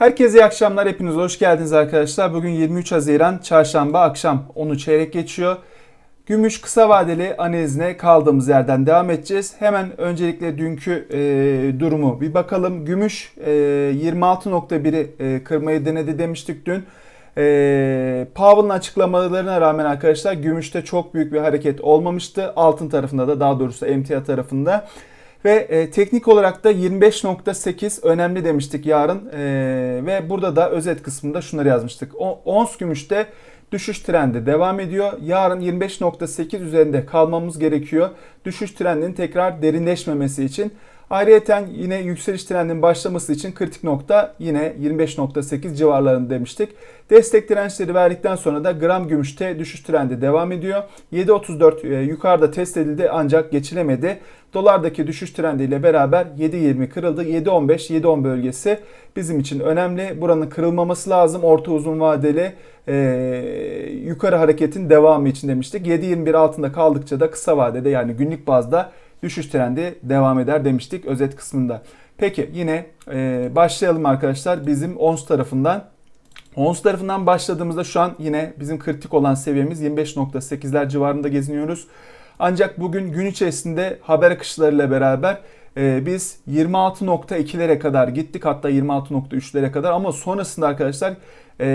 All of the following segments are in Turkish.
Herkese iyi akşamlar. Hepiniz hoş geldiniz arkadaşlar. Bugün 23 Haziran Çarşamba akşam 10'u çeyrek geçiyor. Gümüş kısa vadeli analizine kaldığımız yerden devam edeceğiz. Hemen öncelikle dünkü e, durumu bir bakalım. Gümüş e, 26.1'i e, kırmayı denedi demiştik dün. E, Powell'ın açıklamalarına rağmen arkadaşlar gümüşte çok büyük bir hareket olmamıştı. Altın tarafında da daha doğrusu emtia tarafında. Ve e, teknik olarak da 25.8 önemli demiştik yarın. E, ve burada da özet kısmında şunları yazmıştık. O, ons gümüşte düşüş trendi devam ediyor. Yarın 25.8 üzerinde kalmamız gerekiyor. Düşüş trendinin tekrar derinleşmemesi için. Ayrıyeten yine yükseliş trendinin başlaması için kritik nokta yine 25.8 civarlarında demiştik. Destek dirençleri verdikten sonra da gram gümüşte düşüş trendi devam ediyor. 7.34 e, yukarıda test edildi ancak geçilemedi. Dolardaki düşüş trendiyle beraber 7.20 kırıldı. 7.15 7.10 bölgesi bizim için önemli. Buranın kırılmaması lazım. Orta uzun vadeli e, yukarı hareketin devamı için demiştik. 7.21 altında kaldıkça da kısa vadede yani günlük bazda düşüş trendi devam eder demiştik özet kısmında. Peki yine e, başlayalım arkadaşlar bizim ons tarafından. Ons tarafından başladığımızda şu an yine bizim kritik olan seviyemiz 25.8'ler civarında geziniyoruz. Ancak bugün gün içerisinde haber akışlarıyla beraber e, biz 26.2'lere kadar gittik hatta 26.3'lere kadar ama sonrasında arkadaşlar e,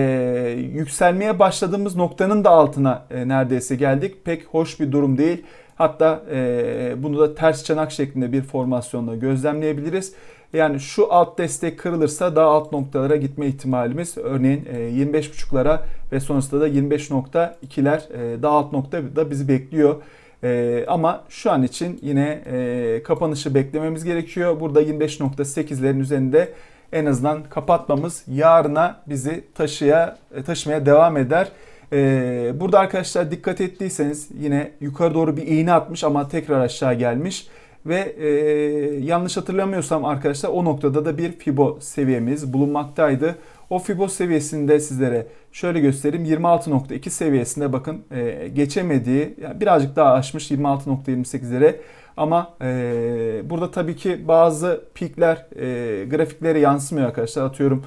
yükselmeye başladığımız noktanın da altına e, neredeyse geldik. Pek hoş bir durum değil. Hatta e, bunu da ters çanak şeklinde bir formasyonla gözlemleyebiliriz. Yani şu alt destek kırılırsa daha alt noktalara gitme ihtimalimiz örneğin e, 25.5'lara ve sonrasında da 25.2'ler e, daha alt nokta da bizi bekliyor. E, ama şu an için yine e, kapanışı beklememiz gerekiyor. Burada 25.8'lerin üzerinde en azından kapatmamız yarına bizi taşıya e, taşımaya devam eder. Ee, burada arkadaşlar dikkat ettiyseniz yine yukarı doğru bir iğne atmış ama tekrar aşağı gelmiş. Ve e, yanlış hatırlamıyorsam arkadaşlar o noktada da bir Fibo seviyemiz bulunmaktaydı. O Fibo seviyesinde sizlere şöyle göstereyim 26.2 seviyesinde bakın e, geçemediği yani birazcık daha aşmış 26.28'lere ama e, burada tabii ki bazı pikler e, grafiklere yansımıyor arkadaşlar atıyorum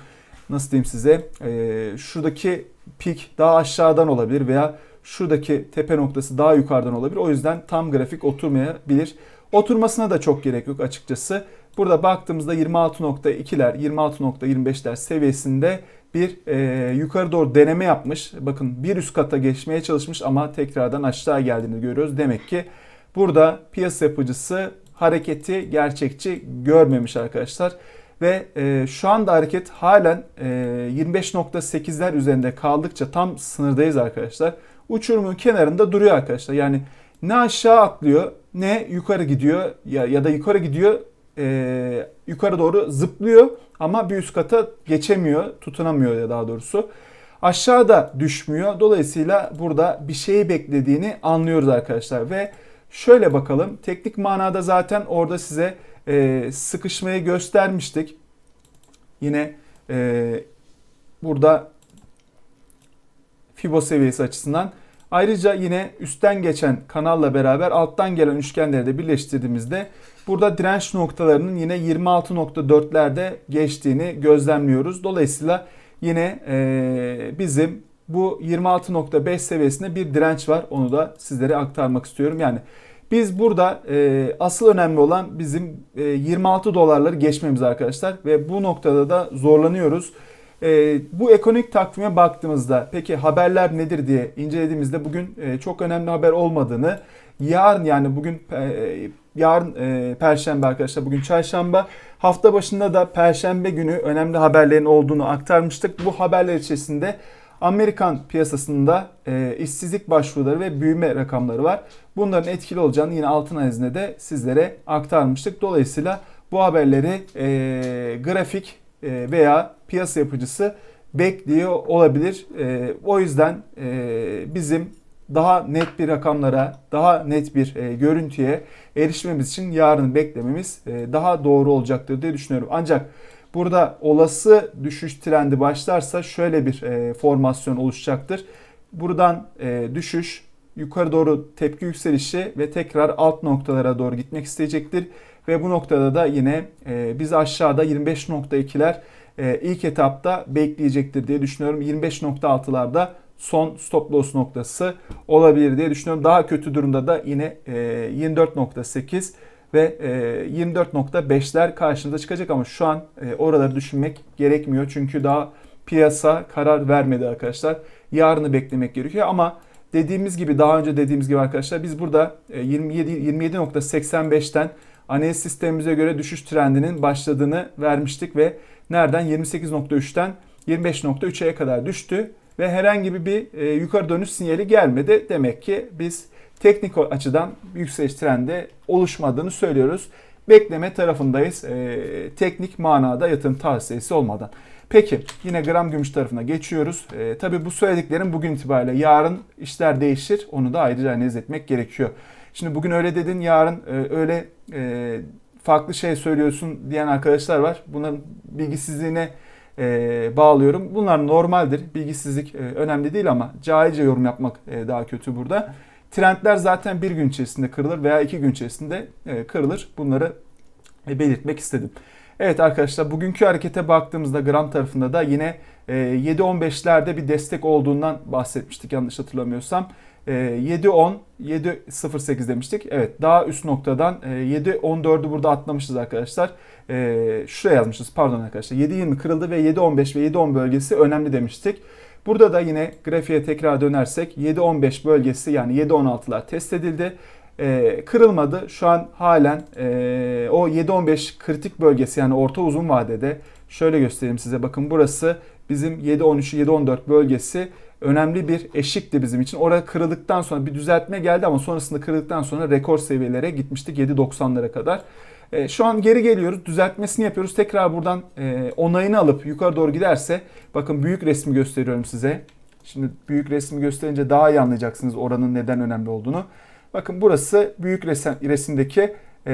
nasıl diyeyim size e, şuradaki pik daha aşağıdan olabilir veya şuradaki tepe noktası daha yukarıdan olabilir. O yüzden tam grafik oturmayabilir. Oturmasına da çok gerek yok açıkçası. Burada baktığımızda 26.2'ler, 26.25'ler seviyesinde bir e, yukarı doğru deneme yapmış. Bakın bir üst kata geçmeye çalışmış ama tekrardan aşağı geldiğini görüyoruz. Demek ki burada piyasa yapıcısı hareketi gerçekçi görmemiş arkadaşlar. Ve e, şu anda hareket halen e, 25.8'ler üzerinde kaldıkça tam sınırdayız arkadaşlar. Uçurumun kenarında duruyor arkadaşlar. Yani ne aşağı atlıyor ne yukarı gidiyor ya, ya da yukarı gidiyor e, yukarı doğru zıplıyor ama bir üst kata geçemiyor, tutunamıyor ya daha doğrusu. Aşağıda düşmüyor. Dolayısıyla burada bir şeyi beklediğini anlıyoruz arkadaşlar ve şöyle bakalım. Teknik manada zaten orada size e, sıkışmayı göstermiştik. Yine e, burada Fibo seviyesi açısından. Ayrıca yine üstten geçen kanalla beraber alttan gelen üçgenleri de birleştirdiğimizde burada direnç noktalarının yine 26.4'lerde geçtiğini gözlemliyoruz. Dolayısıyla yine e, bizim bu 26.5 seviyesinde bir direnç var. Onu da sizlere aktarmak istiyorum. Yani biz burada e, asıl önemli olan bizim e, 26 dolarları geçmemiz arkadaşlar ve bu noktada da zorlanıyoruz. E, bu ekonomik takvime baktığımızda peki haberler nedir diye incelediğimizde bugün e, çok önemli haber olmadığını yarın yani bugün e, yarın e, perşembe arkadaşlar bugün çarşamba hafta başında da perşembe günü önemli haberlerin olduğunu aktarmıştık. Bu haberler içerisinde Amerikan piyasasında e, işsizlik başvuruları ve büyüme rakamları var. Bunların etkili olacağını yine altın analizinde de sizlere aktarmıştık. Dolayısıyla bu haberleri e, grafik e, veya piyasa yapıcısı bekliyor olabilir. E, o yüzden e, bizim daha net bir rakamlara, daha net bir e, görüntüye erişmemiz için yarın beklememiz e, daha doğru olacaktır diye düşünüyorum. Ancak Burada olası düşüş trendi başlarsa şöyle bir e, formasyon oluşacaktır. Buradan e, düşüş, yukarı doğru tepki yükselişi ve tekrar alt noktalara doğru gitmek isteyecektir. Ve bu noktada da yine e, biz aşağıda 25.2'ler e, ilk etapta bekleyecektir diye düşünüyorum. 25.6'larda son stop loss noktası olabilir diye düşünüyorum. Daha kötü durumda da yine e, 24.8 ve e, 24.5'ler karşımıza çıkacak ama şu an e, oraları düşünmek gerekmiyor. Çünkü daha piyasa karar vermedi arkadaşlar. Yarını beklemek gerekiyor ama dediğimiz gibi daha önce dediğimiz gibi arkadaşlar biz burada e, 27 27.85'ten analiz sistemimize göre düşüş trendinin başladığını vermiştik ve nereden 28.3'ten 25.3'e kadar düştü ve herhangi bir e, yukarı dönüş sinyali gelmedi. Demek ki biz teknik açıdan yükseliş trendi oluşmadığını söylüyoruz. Bekleme tarafındayız. E, teknik manada yatırım tavsiyesi olmadan. Peki yine gram gümüş tarafına geçiyoruz. E, tabii bu söylediklerim bugün itibariyle yarın işler değişir. Onu da ayrıca analiz etmek gerekiyor. Şimdi bugün öyle dedin yarın e, öyle e, farklı şey söylüyorsun diyen arkadaşlar var. Bunların bilgisizliğine e, bağlıyorum. Bunlar normaldir. Bilgisizlik e, önemli değil ama cahilce yorum yapmak e, daha kötü burada. Trendler zaten bir gün içerisinde kırılır veya iki gün içerisinde e, kırılır. Bunları e, belirtmek istedim. Evet arkadaşlar bugünkü harekete baktığımızda gram tarafında da yine e, 7.15'lerde bir destek olduğundan bahsetmiştik yanlış hatırlamıyorsam. 7.10, e, 7.08 demiştik. Evet daha üst noktadan 7.14'ü e, burada atlamışız arkadaşlar. E, şuraya yazmışız pardon arkadaşlar. 7.20 kırıldı ve 7.15 ve 7.10 bölgesi önemli demiştik. Burada da yine grafiğe tekrar dönersek 7.15 bölgesi yani 7.16'lar test edildi. kırılmadı. Şu an halen o 7.15 kritik bölgesi yani orta uzun vadede şöyle göstereyim size bakın burası bizim 7.13 7.14 bölgesi önemli bir eşikti bizim için. Orada kırıldıktan sonra bir düzeltme geldi ama sonrasında kırıldıktan sonra rekor seviyelere gitmiştik 7.90'lara kadar. E, şu an geri geliyoruz. Düzeltmesini yapıyoruz. Tekrar buradan e, onayını alıp yukarı doğru giderse bakın büyük resmi gösteriyorum size. Şimdi büyük resmi gösterince daha iyi anlayacaksınız oranın neden önemli olduğunu. Bakın burası büyük resim, resimdeki e,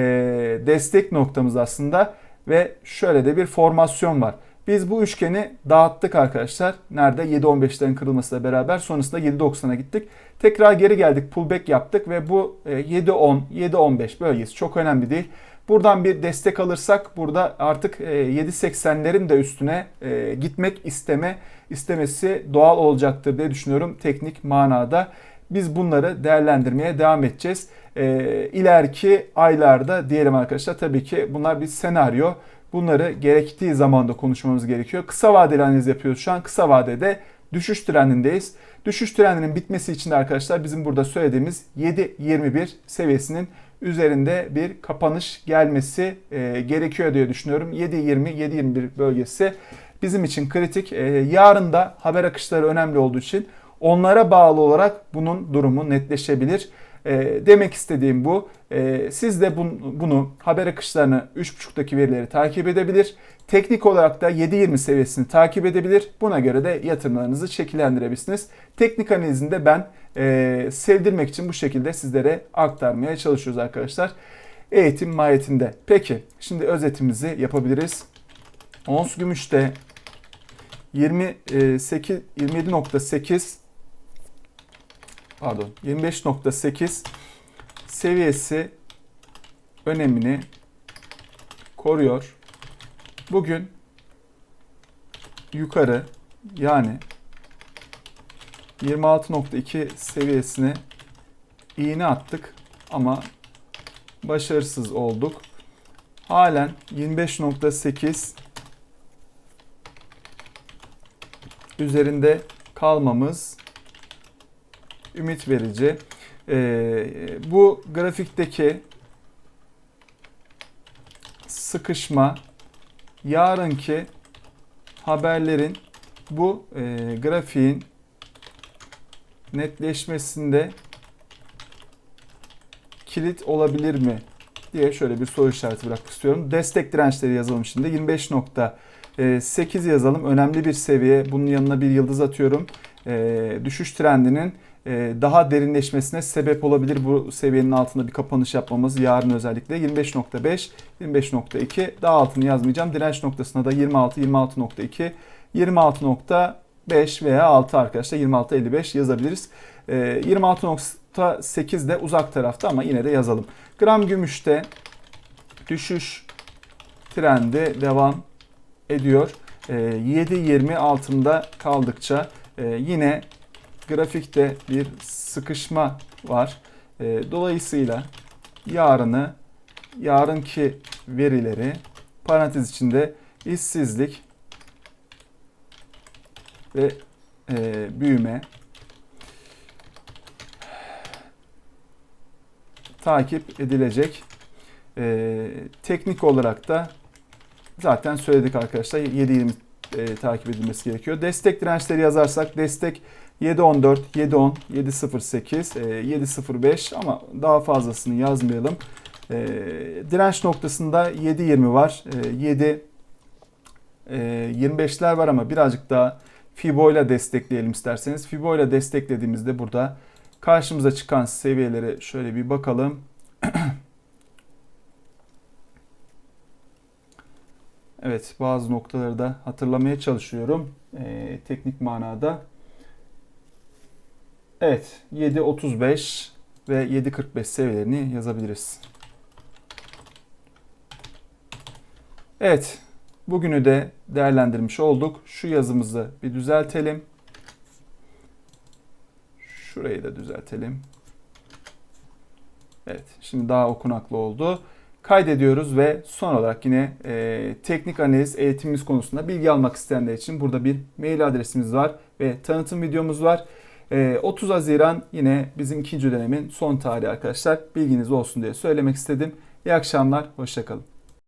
destek noktamız aslında ve şöyle de bir formasyon var. Biz bu üçgeni dağıttık arkadaşlar. Nerede? 7.15'lerin kırılmasıyla beraber. Sonrasında 7.90'a gittik. Tekrar geri geldik. Pullback yaptık ve bu 7.10, e, 7.15 bölgesi çok önemli değil. Buradan bir destek alırsak burada artık 7.80'lerin e, de üstüne e, gitmek isteme istemesi doğal olacaktır diye düşünüyorum teknik manada. Biz bunları değerlendirmeye devam edeceğiz. İleriki aylarda diyelim arkadaşlar tabii ki bunlar bir senaryo. Bunları gerektiği zamanda konuşmamız gerekiyor. Kısa vadeli analiz yapıyoruz şu an. Kısa vadede düşüş trendindeyiz. Düşüş trendinin bitmesi için de arkadaşlar bizim burada söylediğimiz 7.21 seviyesinin üzerinde bir kapanış gelmesi e, gerekiyor diye düşünüyorum. 7.20-7.21 bölgesi bizim için kritik. E, yarın da haber akışları önemli olduğu için onlara bağlı olarak bunun durumu netleşebilir. E, demek istediğim bu. E, siz de bun, bunu haber akışlarını 3.5'daki verileri takip edebilir. Teknik olarak da 7.20 seviyesini takip edebilir. Buna göre de yatırımlarınızı şekillendirebilirsiniz. Teknik analizinde ben e, sevdirmek için bu şekilde sizlere aktarmaya çalışıyoruz arkadaşlar. Eğitim mahiyetinde. Peki şimdi özetimizi yapabiliriz. Ons gümüşte 28 27.8 pardon 25.8 seviyesi önemini koruyor. Bugün yukarı yani 26.2 seviyesine iğne attık ama başarısız olduk. Halen 25.8 üzerinde kalmamız ümit verici. Ee, bu grafikteki sıkışma yarınki haberlerin bu e, grafiğin netleşmesinde kilit olabilir mi diye şöyle bir soru işareti bırakmak istiyorum. Destek dirençleri yazalım şimdi. 25.8 yazalım. Önemli bir seviye. Bunun yanına bir yıldız atıyorum. E, düşüş trendinin e, daha derinleşmesine sebep olabilir bu seviyenin altında bir kapanış yapmamız yarın özellikle. 25.5 25.2 daha altını yazmayacağım. Direnç noktasına da 26 26.2 26.5 veya 6 arkadaşlar 26.55 yazabiliriz. 26.8 e, de uzak tarafta ama yine de yazalım. Gram gümüşte düşüş trendi devam ediyor. E, 7.20 altında kaldıkça e, yine grafikte bir sıkışma var. E, dolayısıyla yarını, yarınki verileri parantez içinde işsizlik ve e, büyüme takip edilecek. E, teknik olarak da zaten söyledik arkadaşlar 7.20 e, takip edilmesi gerekiyor. Destek dirençleri yazarsak destek 7.14, 7.10, 7.08, e, 7.05 ama daha fazlasını yazmayalım. E, direnç noktasında 7.20 var. E, 7 e, 25'ler var ama birazcık daha Fibo ile destekleyelim isterseniz. Fibo ile desteklediğimizde burada karşımıza çıkan seviyelere şöyle bir bakalım. Evet bazı noktaları da hatırlamaya çalışıyorum ee, teknik manada. Evet 7.35 ve 7.45 seviyelerini yazabiliriz. Evet bugünü de değerlendirmiş olduk. Şu yazımızı bir düzeltelim. Şurayı da düzeltelim. Evet şimdi daha okunaklı oldu kaydediyoruz ve son olarak yine e, teknik analiz eğitimimiz konusunda bilgi almak isteyenler için burada bir mail adresimiz var ve tanıtım videomuz var. E, 30 Haziran yine bizim ikinci dönemin son tarihi arkadaşlar. Bilginiz olsun diye söylemek istedim. İyi akşamlar, hoşçakalın.